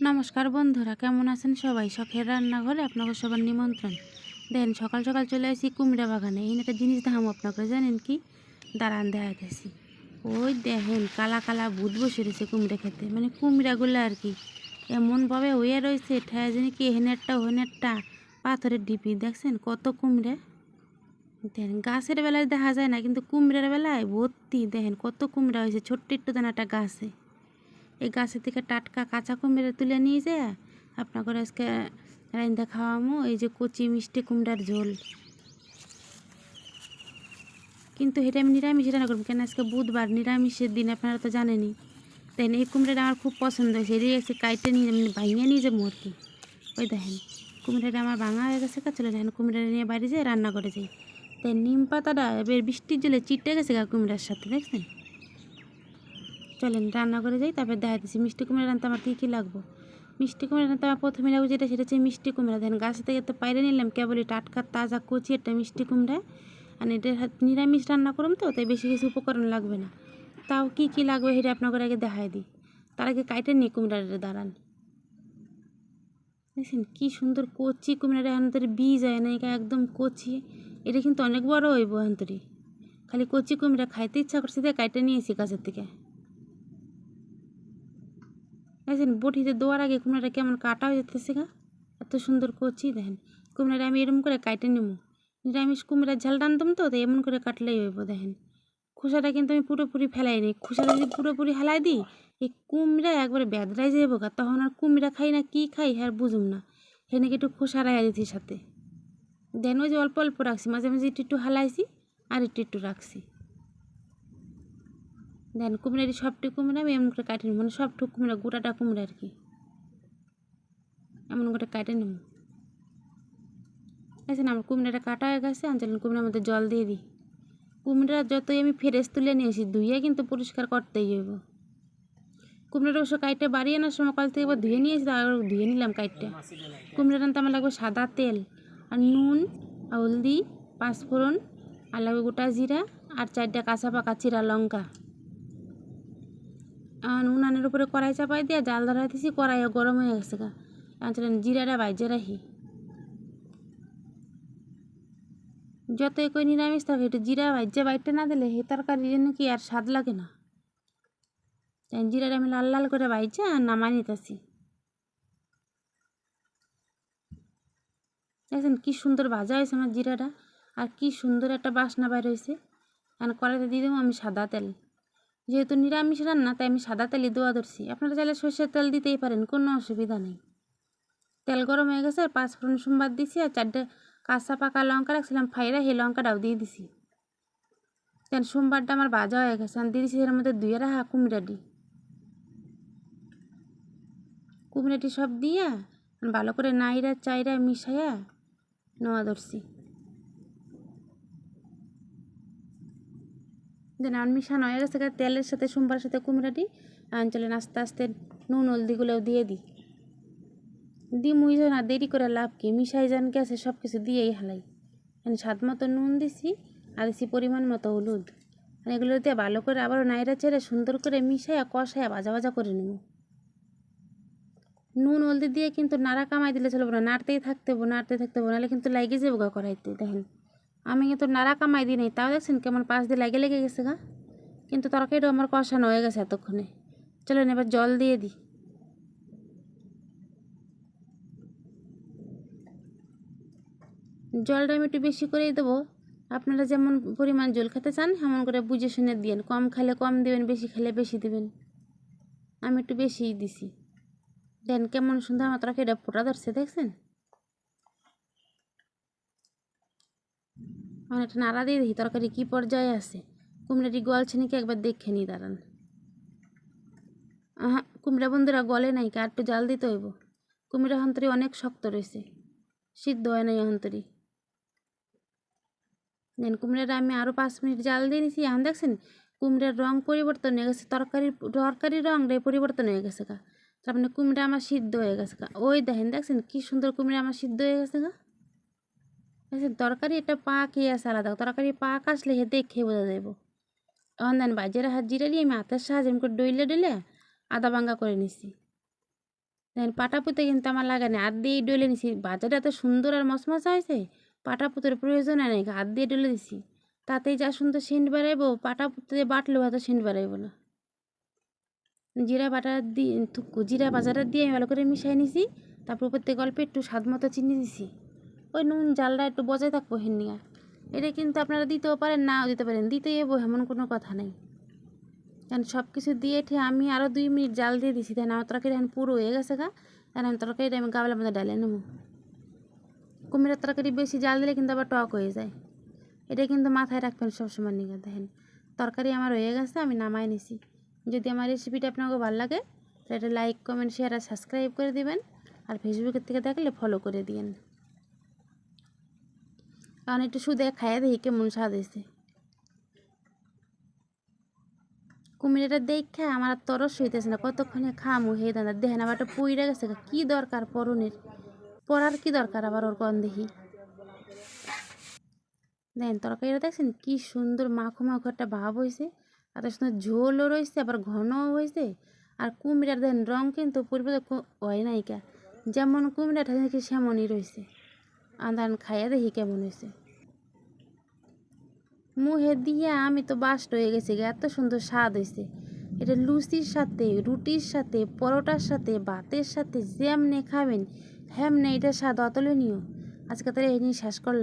নমস্কার বন্ধুরা, কেমন আছেন সবাই? শখের রান্নাঘরে আপনাকে সবার নিমন্ত্রণ। দেন সকাল সকাল চলে আসি কুমড়া বাগানে। এই একটা জিনিস দেখাম আপনাকে, জানেন কি? দাঁড়ান, দেখাইতেছি। ওই দেখেন, কালা কালা ভূত বসে রয়েছে কুমড়া খেতে। মানে কুমড়াগুলো আর কি। এমনভাবে হয়ে রয়েছে, ঠায় জানি কি, হেনেরটা হেনেরটা পাথরের ডিপি। দেখছেন কত কুমড়া? দেখেন, গাছের বেলায় দেখা যায় না, কিন্তু কুমড়ার বেলায় ভর্তি। দেখেন কত কুমড়া হয়েছে, ছোট্ট একটু দানাটা গাছে। এই গাছের থেকে টাটকা কাঁচা কুমড়া তুলে নিয়ে যায় আপনাকে আজকে রাইন্দা খাওয়ামো এই যে কচি মিষ্টি কুমড়ার ঝোল। কিন্তু এটা আমি নিরামিষ রান্না করব, কেন আজকে বুধবার নিরামিষের দিন আপনারা তো জানেনই। তাই এই কুমড়াটা আমার খুব পছন্দ হয়েছে। এটি এসে কাইটে নিয়ে ভাঙিয়ে নিয়ে যাব আর কি। ওই দেখেন, কুমড়াটা আমার ভাঙা হয়ে গেছে চলে দেখেন কুমড়াটা নিয়ে বাড়ি যেয়ে রান্না করে যাই। তাই নিম পাতাটা, এবার বৃষ্টির জলে চিটে গেছে গা কুমড়ার সাথে, দেখছেন? চলেন, রান্না করে যাই, তারপর দেখা দিচ্ছি মিষ্টি কুমড়া রান্না আমার কী কী লাগবো। মিষ্টি কুমড়া রান্না আমার প্রথমে লাগবে যেটা, সেটা হচ্ছে মিষ্টি কুমড়া। দেন গাছ থেকে তো পাইরে নিলাম, কেবলই টাটকা, তাজা, কচি একটা মিষ্টি কুমড়া। আর এটা নিরামিষ রান্না করুন তো, তাই বেশি কিছু উপকরণ লাগবে না। তাও কি কি লাগবে সেটা আপনাদের আগে দেখাই দিই। তার আগে কাইটে নিই কুমড়াটা দাঁড়ান। দেখছেন কী সুন্দর কচি কুমড়াটা এখান বীজ হয় না এটা একদম কচি। এটা কিন্তু অনেক বড় হইব এখান খালি কচি কুমড়া খাইতে ইচ্ছা করছে দিয়ে কাইটে নিয়েছি গাছের থেকে। দেখেন বটিতে দেওয়ার আগে কুমড়াটা কেমন কাটা হয়ে যেতেছে গা? এত সুন্দর কচি, দেখেন। কুমড়াটা আমি এরম করে কাটে নেব নিরামিষ কুমড়ার ঝাল টানতাম তো তো এমন করে কাটলেই হইব, দেখেন। খোসাটা কিন্তু আমি পুরোপুরি ফেলাই নিই। খোসাটা যদি পুরোপুরি হেলাই দিই, এই কুমড়া একবারে বেদরাই যাইব গা, তখন আর কুমড়া খাই না, কি খাই আর বুঝুম না। হেনে একটু খোসা রাইয়া দিতে সাথে। দেন ওই যে অল্প অল্প রাখছি, মাঝে মাঝে একটু একটু হালাইছি আর একটু একটু রাখছি। দেন কুমড়ার সবটি কুমড়া আমি এমন করে কাটে নেব মানে সবটুকু কুমড়া গোটাটা কুমড়া আর কি। এমন করে কাটে নেব। দেখছেন আমার কুমড়াটা কাটা হয়ে গেছে আনছিলেন কুমড়ার মধ্যে জল দিয়ে দিই। কুমড়া যতই আমি ফ্রেশ তুলে নিয়েছি ধুয়ে কিন্তু পরিষ্কার করতেই হইব। কুমড়াটা অবশ্য কাইটে বাড়িয়ে আনার সময় কাল থেকে ধুয়ে নিয়েছি তারপর ধুয়ে নিলাম কাইটটা। কুমড়া রান্না আমার লাগবে সাদা তেল, আর নুন, হলদি, পাঁচফোড়ন আর লাগবে গোটা জিরা, আর চারটা কাঁচা পাকা চিরা লঙ্কা। উনানের উপরে কড়াই চাপাই দিয়ে জাল ধরাই দিছি, কড়াইও গরম হয়ে গেছে গা। এখন জিরাটা বাইজে রাখি। যতই কই নিরামিষ থাকে, একটু জিরা ভাজ্যে বাইটে না দিলে হে তরকারির জন্য কি আর স্বাদ লাগে না। জিরাটা আমি লাল লাল করে বাইছে আর নামাই নিতেছি। দেখছেন কি সুন্দর ভাজা হয়েছে আমার জিরাটা, আর কি সুন্দর একটা বাসনা বাইর হয়েছে। এখন কড়াইতে দিয়ে দেবো আমি সাদা তেল। যেহেতু নিরামিষ রান্না, তাই আমি সাদা তেলই দোয়া ধরছি। আপনারা চাইলে সর্ষের তেল দিতেই পারেন, কোনো অসুবিধা নেই। তেল গরম হয়ে গেছে আর পাঁচ ফোড়ন সোমবার দিছি আর চারটে কাঁচা পাকা লঙ্কা রাখছিলাম, ফাইরা সেই লঙ্কাটাও দিয়ে দিছি। তেল সোমবারটা আমার বাজা হয়ে গেছে, আমি দিয়ে দিছি এর মধ্যে দুইয়ে রাখা কুমড়াটি কুমড়াটি সব দিয়া, ভালো করে নাইরা চাইরা মিশাইয়া নেওয়া ধরছি। দেন আর মিশানো হয়ে গেছে তেলের সাথে সোমবারের সাথে কুমড়াটি চলেন আস্তে আস্তে নুন হলদিগুলোও দিয়ে দিই। দিই মুই না দেরি করে লাভ কি? মিশাই যান গেছে সব কিছু দিয়েই হালাই। মানে স্বাদ মতো নুন দিছি, আর দিছি পরিমাণ মতো হলুদ। মানে এগুলো দিয়ে ভালো করে আবারও নাইরা ছেড়ে সুন্দর করে মিশাইয়া, কষাইয়া ভাজা ভাজা করে নেব। নুন হলদি দিয়ে কিন্তু নাড়া কামাই দিলে চলবো না। নাড়তেই থাকতে হব, নাড়তে থাকতে হব, নাহলে কিন্তু লাগিয়ে যাব গা করাইতে দেখেন। আমি কিন্তু নাড়া কামাই দিই নাই। তাও দেখছেন কেমন পাশ দিয়ে লেগে লেগে গেছে গা। কিন্তু তরকারিটাও আমার কষানো হয়ে গেছে এতক্ষণে। চলেন এবার জল দিয়ে দিই। জলটা আমি একটু বেশি করেই দেবো। আপনারা যেমন পরিমাণ জল খেতে চান সেমন করে বুঝে শুনে দিয়েন। কম খেলে কম দেবেন, বেশি খেলে বেশি দেবেন। আমি একটু বেশিই দিছি। দেন কেমন সুন্দর আমার তরকারিটা ফোটা ধরছে, দেখছেন? অনেকটা নাড়া দিয়ে দেখি তরকারি কী পর্যায়ে আছে। কুমড়াটি গলছে নাকি একবার দেখে নিই, দাঁড়ান। হ্যাঁ কুমড়া বন্ধুরা গলে নাই আর একটু জাল দিতে হইব। কুমড়া হন্তরি অনেক শক্ত রয়েছে। সিদ্ধ হয় নাই হন্তরি। দেন কুমড়াটা আমি আরও পাঁচ মিনিট জাল দিয়ে নিছি। এখন দেখছেন, কুমড়ার রং পরিবর্তন হয়ে গেছে। তরকারির তরকারির রঙটাই পরিবর্তন হয়ে গেছে গা। তার মানে কুমড়া আমার সিদ্ধ হয়ে গেছে গা। ওই দেখেন, দেখছেন কী সুন্দর কুমড়া আমার সিদ্ধ হয়ে গেছে গা। তরকারি একটা পাক হয়ে আছে আলাদা তরকারি পাক আসলে হে দেখে বোঝা এখন দেন বাজারে হাত জিরা দিয়ে আমি হাতের সাহায্যে করে ডইলে ডইলে আদা ভাঙ্গা করে নিছি। দেখেন পাটা পুঁতে কিন্তু আমার লাগে না হাত দিয়ে ডলে নিছি। বাজারটা এত সুন্দর আর মশমশা হয়েছে পাটা পুঁতের প্রয়োজন নেই, হাত দিয়ে ডলে দিছি। তাতেই যা সুন্দর সেন্ট বাড়াইবো, পাটা পুঁতে বাটলেও এত সেন্ট বাড়াইবো না। জিরা বাটা দিয়ে জিরা বাজারটা দিয়ে আমি ভালো করে মিশাই নিছি, তারপর উপর থেকে অল্প একটু স্বাদ মতো চিনি দিছি। ওই নুন জালটা একটু বজায় থাকব হেনিয়া এটা কিন্তু আপনারা দিতেও পারেন, নাও দিতে পারেন। দিতে এবো এমন কোনো কথা নেই। কারণ সব কিছু দিয়ে ঠিক আমি আরও দুই মিনিট জাল দিয়ে দিছি, তাই আমার তরকারি এখন পুরো হয়ে গেছে গা। তাই আমি তরকারিটা আমি গাবলার মধ্যে ডালে নেব। কুমিরের তরকারি বেশি জাল দিলে কিন্তু আবার টক হয়ে যায়। এটা কিন্তু মাথায় রাখবেন সবসময় নিয়ে দেখেন। তরকারি আমার হয়ে গেছে, আমি নামাই নিছি। যদি আমার রেসিপিটা আপনাকে ভালো লাগে, তাহলে এটা লাইক, কমেন্ট, শেয়ার আর সাবস্ক্রাইব করে দিবেন। আর ফেসবুকের থেকে দেখলে ফলো করে দিয়েন। কারণ একটু সুদে খাইয়া দেখি কেমন স্বাদ হয়েছে। কুমিরেটা দেখে আমার আর তরস হইতেছে না, কতক্ষণে খামু হে দাদা? দেখেন আবার একটা পুইরা গেছে কি দরকার পরনের? পরার কি দরকার আবার ওর দেখি? দেখেন তরকারিটা দেখছেন কি সুন্দর মাখো মাখো একটা ভাব হয়েছে এত সুন্দর ঝোলও রয়েছে আবার ঘনও হয়েছে আর কুমিরার দেখেন রং কিন্তু পূর্বে হয় নাইকা যেমন কুমিরাটা সেমনই রয়েছে আন্দান খাইয়া দেখি কেমন হয়েছে মুহে দিয়া আমি তো বাস্ট হয়ে গেছি এত সুন্দর স্বাদ হয়েছে এটা লুচির সাথে, রুটির সাথে, পরোটার সাথে, ভাতের সাথে, যেমনে খাবেন, হেমনে এটা স্বাদ অতুলনীয়। আজকে তাহলে এই নিয়ে শেষ করলাম।